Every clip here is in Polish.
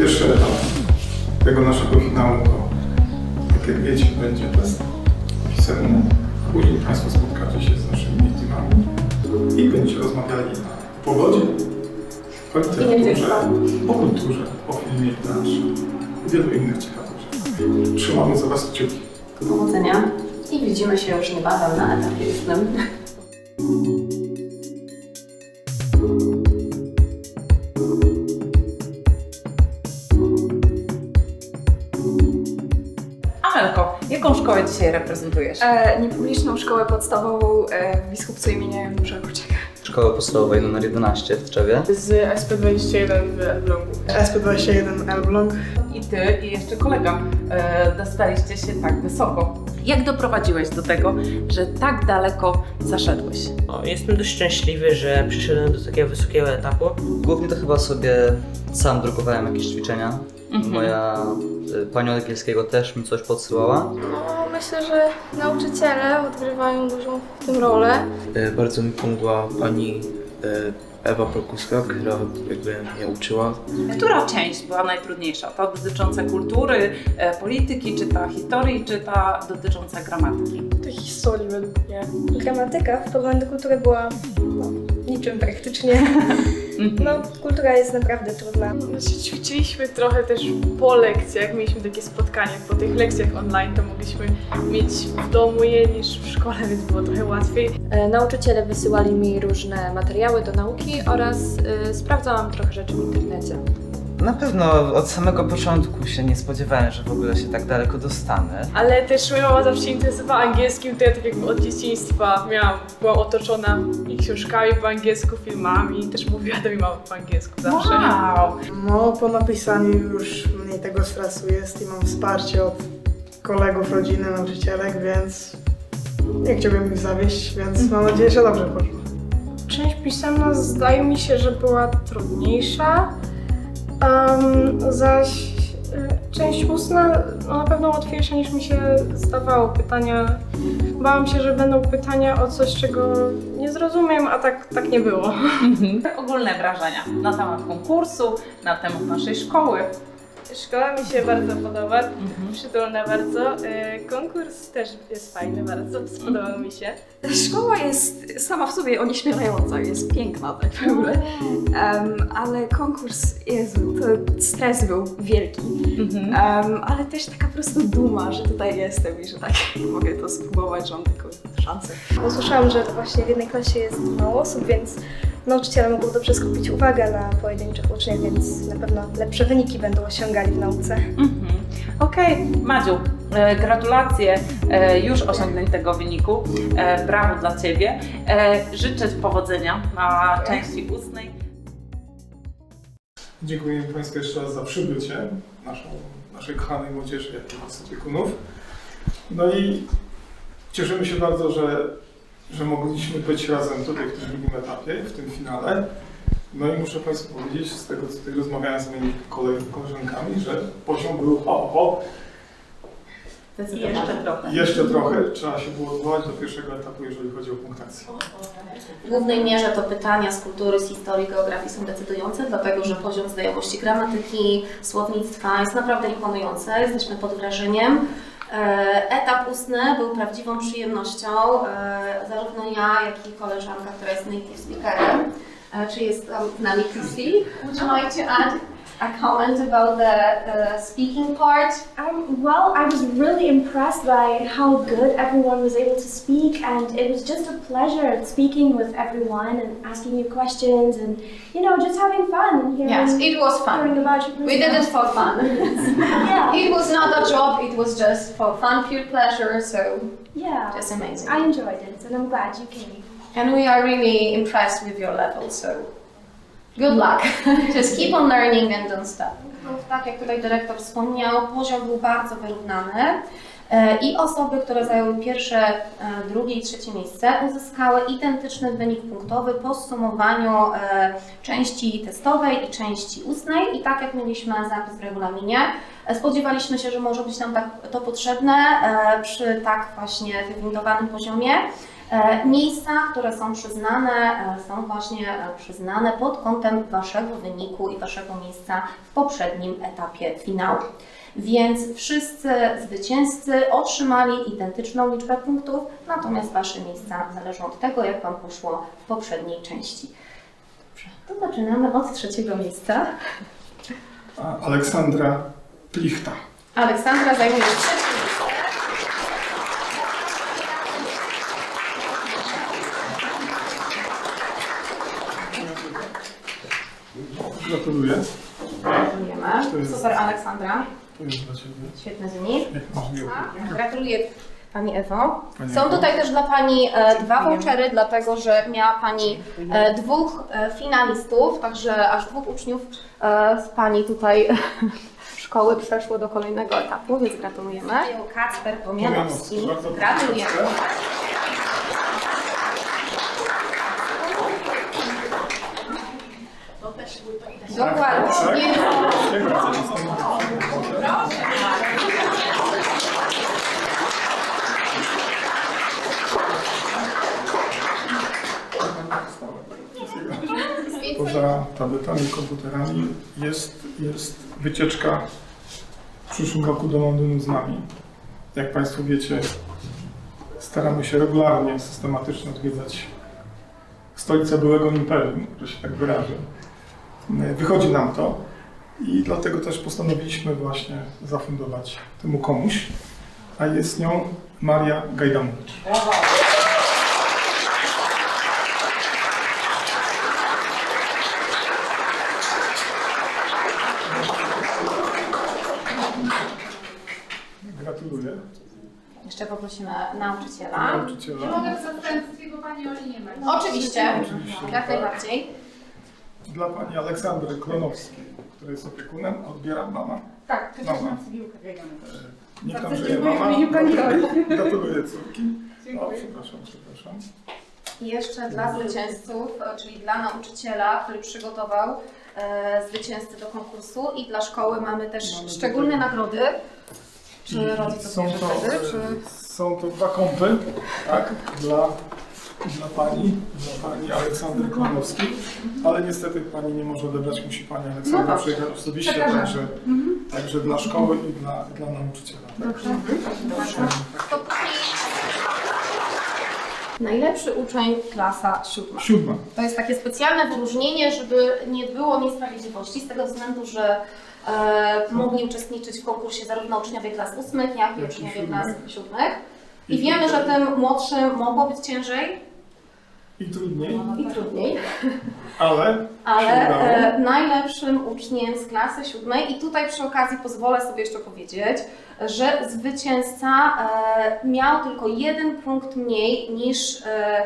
Pierwszy etap tego naszego finału to, tak jak wiecie, będzie test pisemny. Później Państwo spotkacie się z naszymi teamami i będziecie rozmawiali o pogodzie, o literaturze, o kulturze, o filmie i teatrze i wielu innych ciekawych rzeczy. Trzymamy za Was kciuki. Powodzenia i widzimy się już niebawem na etapie ustnym. Dzisiaj reprezentujesz? E, niepubliczną szkołę podstawową e, w Biskupcu imienia Janusza Korczaka. Szkoła podstawowa numer 11 w Trzewie. z SP21 w Elblągu. SP21 Elbląg. I ty i jeszcze kolega e, dostaliście się tak wysoko. Jak doprowadziłeś do tego, że tak daleko zaszedłeś? O, jestem dość szczęśliwy, że przyszedłem do takiego wysokiego etapu. Głównie to chyba sobie sam drukowałem jakieś ćwiczenia. Mhm. Moja y, pani od angielskiego też mi coś podsyłała. No, myślę, że nauczyciele odgrywają dużą w tym rolę. E, Bardzo mi pomogła pani e, Ewa Prokuska, która jakby mnie uczyła. Która część była najtrudniejsza? Ta dotycząca kultury, e, polityki, czy ta historii, czy ta dotycząca gramatyki? To historii według mnie. Gramatyka w porównaniu do kultury była no, niczym praktycznie. Mhm. No, kultura jest naprawdę trudna. Znaczy, ćwiczyliśmy trochę też po lekcjach, mieliśmy takie spotkania. Po tych lekcjach online to mogliśmy mieć w domu je niż w szkole, więc było trochę łatwiej. E, Nauczyciele wysyłali mi różne materiały do nauki oraz y, sprawdzałam trochę rzeczy w internecie. Na pewno od samego początku się nie spodziewałem, że w ogóle się tak daleko dostanę. Ale też moja mama zawsze się interesowała angielskim, to ja tak jakby od dzieciństwa miałam, byłam otoczona i książkami po angielsku, filmami, też mówiła do mnie mama po angielsku zawsze. Wow! No, po napisaniu już mniej tego stresu jest i mam wsparcie od kolegów, rodziny, nauczycielek, więc nie chciałbym ich zawieść, więc mam nadzieję, że dobrze poszło. Część pisemna zdaje mi się, że była trudniejsza, um, zaś y, część ustna no, na pewno łatwiejsza niż mi się zdawało. Pytania, bałam się, że będą pytania o coś, czego nie zrozumiem, a tak, tak nie było. Mhm. Ogólne wrażenia na temat konkursu, na temat naszej szkoły. Szkoła mi się bardzo podoba, Mhm. przytulna bardzo. Y, Konkurs też jest fajny bardzo, spodobał mi się. Szkoła jest sama w sobie onieśmielająca, jest piękna tak w ogóle. Em, ale konkurs, Jezu, to stres był wielki. Mhm. Em, ale też taka po prostu duma, że tutaj jestem i że tak mogę to spróbować, że mam taką szansę. Usłyszałam, że to właśnie w jednej klasie jest mało osób, więc nauczyciele mogą dobrze skupić uwagę na pojedynczych uczniach, więc na pewno lepsze wyniki będą osiągali w nauce. Mhm. Okej, Madziu, e, gratulacje e, już osiągniętego wyniku. E, brawo dla Ciebie. E, życzę powodzenia na części ustnej. Dziękuję Państwu jeszcze raz za przybycie naszą, naszej kochanej młodzieży, jak i nas opiekunów. No i cieszymy się bardzo, że, że mogliśmy być razem tutaj w tym drugim etapie, w tym finale. No i muszę Państwu powiedzieć, z tego co tutaj rozmawiałem z moimi kolegami, koleżankami, że poziom był ho, ho. Jeszcze trochę. Jeszcze trochę trzeba się było odwołać do pierwszego etapu, jeżeli chodzi o punktację. W głównej mierze to pytania z kultury, z historii, geografii są decydujące, dlatego że poziom znajomości gramatyki, słownictwa jest naprawdę imponujący. Jesteśmy pod wrażeniem. E, Etap ustny był prawdziwą przyjemnością. E, Zarówno ja, jak i koleżanka, która jest native speakerem, czy jest tam z nami Christy. Would you like to add a comment about the, the speaking part? Um, well, I was really impressed by how good everyone was able to speak, and it was just a pleasure speaking with everyone and asking you questions, and you know, just having fun hearing, Yes, it was fun. We did it for fun. yeah, It was not a job, it was just for fun, pure pleasure, so yeah. just amazing. I enjoyed it, and I'm glad you came. And we are really impressed with your level, so good luck. just keep on learning and don't stop. No, tak jak tutaj dyrektor wspomniał, poziom był bardzo wyrównany. E, I osoby, które zajęły pierwsze, e, drugie i trzecie miejsce, uzyskały identyczny wynik punktowy po zsumowaniu e, części testowej i części ustnej. I tak jak mieliśmy zapis w regulaminie, spodziewaliśmy się, że może być nam tak, to potrzebne e, przy tak właśnie wywindowanym poziomie. E, Miejsca, które są przyznane, e, są właśnie e, przyznane pod kątem Waszego wyniku i Waszego miejsca w poprzednim etapie finału. Więc wszyscy zwycięzcy otrzymali identyczną liczbę punktów, natomiast Wasze miejsca zależą od tego, jak Wam poszło w poprzedniej części. Dobrze, to zaczynamy od trzeciego miejsca. Aleksandra Plichta. Aleksandra zajmuje trzecie miejsce. Gratuluję. Super Aleksandra. To jest dla Ciebie. Świetny wynik. Gratuluję Pani Ewo. Pani Są Ewo. tutaj też dla Pani e, dwa vouchery, dlatego że miała Pani e, dwóch e, finalistów, także aż dwóch uczniów e, z Pani tutaj szkoły przeszło do kolejnego etapu, więc gratulujemy. Kacper Pomianowski. Gratulujemy. Dokładnie. Poza tabletami komputerami jest, jest wycieczka w przyszłym roku do Londynu z nami. Jak Państwo wiecie, staramy się regularnie, systematycznie odwiedzać stolicę byłego imperium, że się tak wyrażę. Wychodzi nam to i dlatego też postanowiliśmy właśnie zafundować temu komuś, a jest nią Maria Gajdamowicz. Gratuluję. Jeszcze poprosimy nauczyciela. Nauczyciela. Pani Oli nie ma. Oczywiście, Oczywiście. jak najbardziej. Dla pani Aleksandry Klonowskiej, która jest opiekunem, odbiera mama. Tak, to Mama. mam sobie piłkę bieganą. Niech tam Bardzo żyje dziękuję mama. w imieniu pani Oli. Gratuluję córki. O, Dziękuję. przepraszam, przepraszam. I jeszcze dla zwycięzców, e, czyli dla nauczyciela, który przygotował e, zwycięzcy do konkursu i dla szkoły mamy też Mamy szczególne tutaj- nagrody. Czy rodzic są odbierze to, wtedy, e, czy... są to dwa kąpy, tak, dla, dla pani, dla pani Aleksandry Klonowskiej, ale niestety pani nie może odebrać, musi pani No Aleksandra dobrze. przyjechać osobiście, Przekażemy. także, także dla szkoły i dla, dla nauczyciela. Tak? Dobrze. To. Najlepszy uczeń klasa siódma. Siódma. To jest takie specjalne wyróżnienie, żeby nie było niesprawiedliwości, z tego względu, że mogli uczestniczyć w konkursie zarówno uczniowie klas ósmych, jak i uczniowie klas siódmych. I wiemy, że tym młodszym mogło być ciężej. I trudniej, i trudniej, ale, ale e, najlepszym uczniem z klasy siódmej, i tutaj przy okazji pozwolę sobie jeszcze powiedzieć, że zwycięzca e, miał tylko jeden punkt mniej niż e,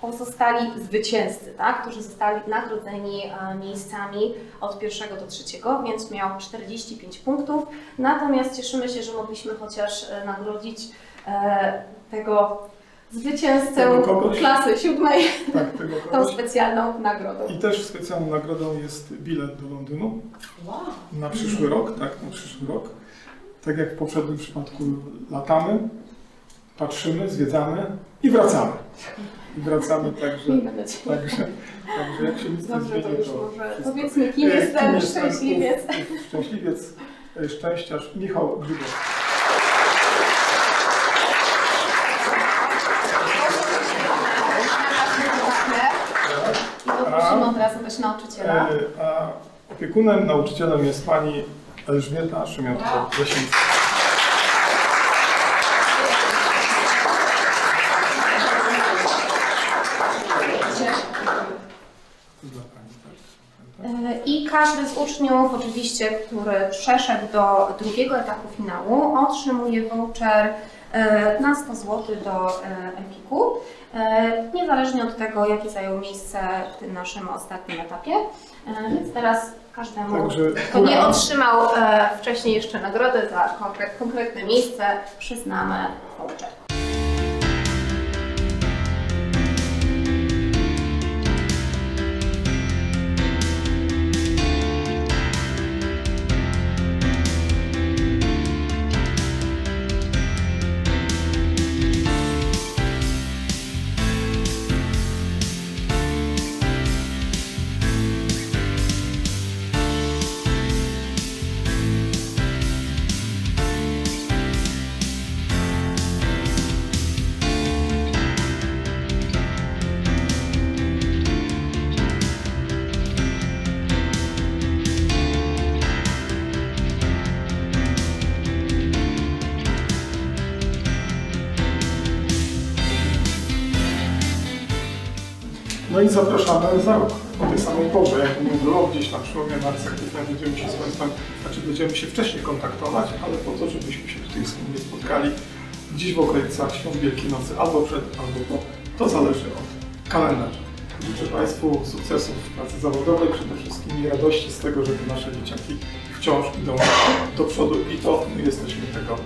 pozostali zwycięzcy, tak, którzy zostali nagrodzeni e, miejscami od pierwszego do trzeciego, więc miał 45 punktów. Natomiast cieszymy się, że mogliśmy chociaż e, nagrodzić e, tego zwycięzcę klasy siódmej tak, tą specjalną nagrodą. I też specjalną nagrodą jest bilet do Londynu na przyszły rok, tak, na przyszły rok. Tak jak w poprzednim przypadku latamy, patrzymy, zwiedzamy i wracamy. I wracamy także, Nie także, także jak się nic nie Dobrze, to zmieni, już to może wszystko. powiedzmy, kim jest ten jest ten szczęśliwiec. ów Szczęśliwiec, e, szczęściarz Michał Grzybowski. I poprosimy od razu też nauczyciela. E, A opiekunem, nauczycielem jest pani Elżbieta Szymiotko-Lesińska. Dla pani, tak? E, I każdy z uczniów, oczywiście, który przeszedł do drugiego etapu finału, otrzymuje voucher e, na 100 zł do Empiku, e, niezależnie od tego, jakie zajął miejsce w tym naszym ostatnim etapie. E, Więc teraz każdemu, Także kto nie otrzymał wcześniej jeszcze nagrody za konkre- konkretne miejsce, przyznamy voucher. No i zapraszamy za rok o tej samej porze, jak było gdzieś na przełomie marca, kwietnia będziemy się z Państwem, znaczy będziemy się wcześniej kontaktować, ale po to, żebyśmy się tutaj wspólnie spotkali gdzieś w okolicach Świąt Wielkiej Nocy, albo przed, albo po. To zależy od kalendarza. Życzę Państwu sukcesów w pracy zawodowej, przede wszystkim i radości z tego, że te nasze dzieciaki wciąż idą do przodu i to my jesteśmy tego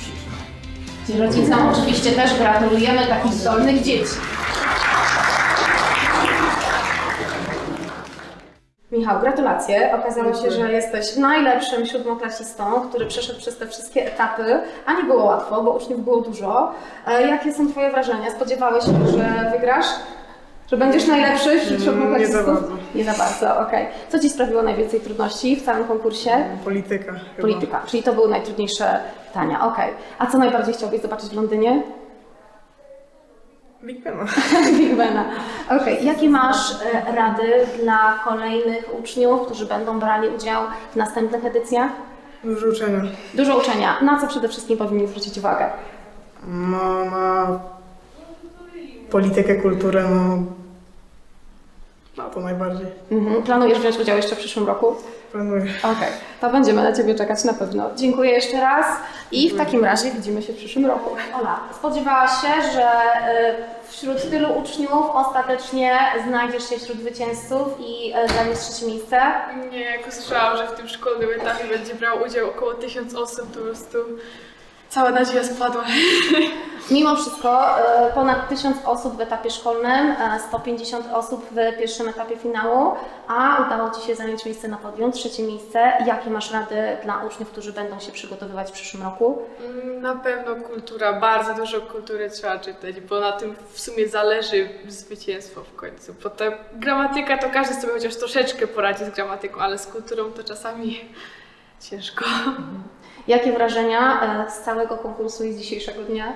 przyczynami. Rodzicom oczywiście też gratulujemy takich zdolnych dzieci. Michał, gratulacje. Okazało się, że jesteś najlepszym siódmoklasistą, który przeszedł przez te wszystkie etapy, a nie było łatwo, bo uczniów było dużo. E, Jakie są Twoje wrażenia? Spodziewałeś się, że wygrasz? Że będziesz najlepszy wśród Mm, siódmoklasistów? nie za bardzo. Nie za bardzo, okej. Co Ci sprawiło najwięcej trudności w całym konkursie? Polityka chyba. Polityka, czyli to były najtrudniejsze pytania, okej. A co najbardziej chciałbyś zobaczyć w Londynie? Big Bena. Big Bena. Okej, jakie masz e, rady dla kolejnych uczniów, którzy będą brali udział w następnych edycjach? Dużo uczenia. Dużo uczenia. Na co przede wszystkim powinni zwrócić uwagę? No, na politykę, kulturę, no, na to najbardziej. Mhm. Planujesz wziąć udział jeszcze w przyszłym roku? Planuję. Okej, to będziemy na Ciebie czekać na pewno. Dziękuję jeszcze raz i w takim razie widzimy się w przyszłym roku. Ola, spodziewałaś się, że y, wśród tylu uczniów ostatecznie znajdziesz się wśród zwycięzców i y, zajmiesz trzecie miejsce? Nie, jak usłyszałam, że w tym szkolnym etapie będzie brał udział około tysiąc osób, to po prostu cała nadzieja spadła. Mimo wszystko y, ponad 1000 osób w etapie szkolnym, e, 150 osób w pierwszym etapie finału, a udało Ci się zająć miejsce na podium, trzecie miejsce. Jakie masz rady dla uczniów, którzy będą się przygotowywać w przyszłym roku? Mm, Na pewno kultura, bardzo dużo kultury trzeba czytać, bo na tym w sumie zależy zwycięstwo w końcu. Bo ta gramatyka to każdy sobie chociaż troszeczkę poradzi z gramatyką, ale z kulturą to czasami ciężko. Jakie wrażenia e, z całego konkursu i z dzisiejszego dnia?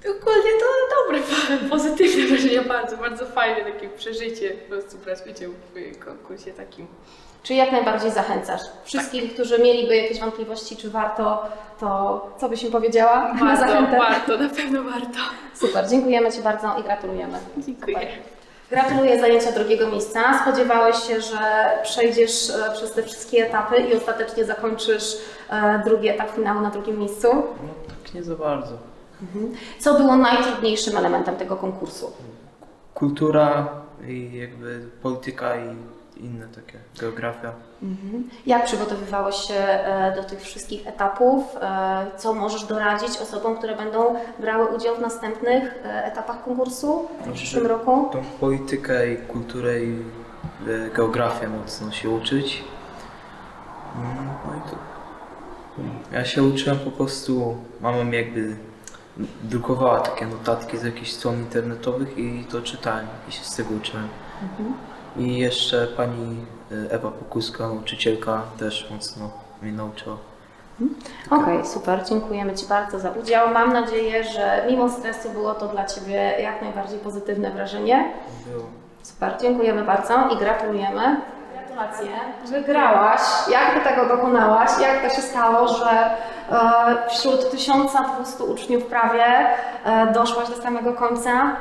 Ogólnie to dobre, pozytywne wrażenia bardzo, bardzo fajne takie przeżycie, po prostu brać udział w konkursie takim. Czyli jak najbardziej zachęcasz wszystkich, którzy mieliby jakieś wątpliwości, czy warto, to co byś im powiedziała na Warto, zachętę? warto, na pewno warto. Super, dziękujemy Ci bardzo i gratulujemy. Dziękuję. Gratuluję zajęcia drugiego miejsca. Spodziewałeś się, że przejdziesz e, przez te wszystkie etapy i ostatecznie zakończysz e, drugi etap finału na drugim miejscu. Tak nie za bardzo. Co było najtrudniejszym elementem tego konkursu? Kultura i jakby polityka i inne takie, geografia. Jak przygotowywałeś się e, do tych wszystkich etapów? E, Co możesz doradzić osobom, które będą brały udział w następnych e, etapach konkursu w przyszłym roku? Tą politykę i kulturę i geografię mocno się uczyć. Mm, No i to. Ja się uczyłem po prostu, mama mi jakby drukowała takie notatki z jakichś stron internetowych i to czytałem i się z tego uczyłem. I jeszcze pani e, Ewa Pokuska, nauczycielka, też mocno mnie nauczyła. Okej, super, dziękujemy Ci bardzo za udział. Mam nadzieję, że mimo stresu było to dla Ciebie jak najbardziej pozytywne wrażenie. Było. Super, dziękujemy bardzo i gratulujemy. Gratulacje, wygrałaś. Jak Ty tego dokonałaś? Jak to się stało, że e, wśród 1200 uczniów prawie e, doszłaś do samego końca?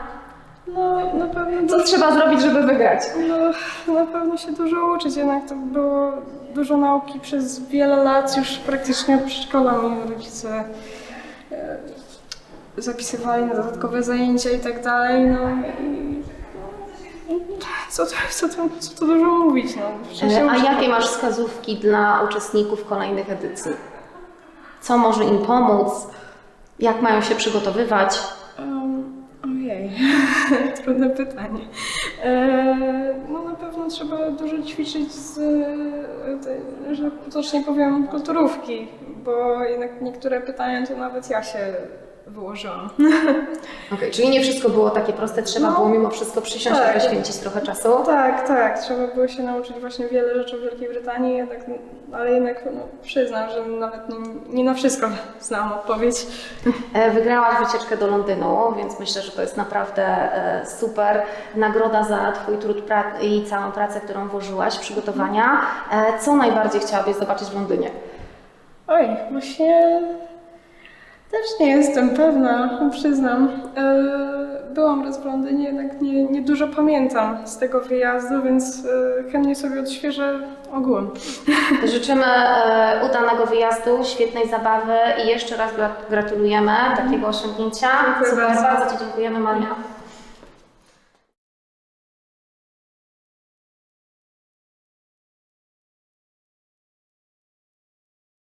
No, na pewno Co trzeba zrobić, żeby wygrać? No, na pewno się dużo uczyć, jednak to było dużo nauki przez wiele lat, już praktycznie od przedszkola mi rodzice e, zapisywali na dodatkowe zajęcia i tak dalej, no i co, to, co, to, co to dużo mówić, no. E, A uczy- jakie masz wskazówki dla uczestników kolejnych edycji? Co może im pomóc? Jak mają się przygotowywać? Um, trudne pytanie. E, no na pewno trzeba dużo ćwiczyć z, e, że potocznie powiem, kulturówki, bo jednak niektóre pytania to nawet ja się wyłożyłam. Okej, czyli nie wszystko było takie proste, trzeba No. było mimo wszystko przysiąść Tak. i poświęcić trochę czasu. Tak, tak, trzeba było się nauczyć właśnie wiele rzeczy w Wielkiej Brytanii, jednak, ale jednak no, przyznam, że nawet nie, nie na wszystko znam odpowiedź. E, Wygrałaś wycieczkę do Londynu, więc myślę, że to jest naprawdę e, super nagroda za Twój trud i całą pracę, którą włożyłaś przygotowania. E, Co najbardziej chciałabyś zobaczyć w Londynie? Oj, właśnie też nie jestem pewna, przyznam. E, byłam raz w Londynie, jednak nie, nie dużo pamiętam z tego wyjazdu, więc e, chętnie sobie odświeżę ogółem. Życzymy e, udanego wyjazdu, świetnej zabawy i jeszcze raz gra- gratulujemy takiego osiągnięcia. Dziękuję Super, bardzo. bardzo Ci dziękujemy Maria.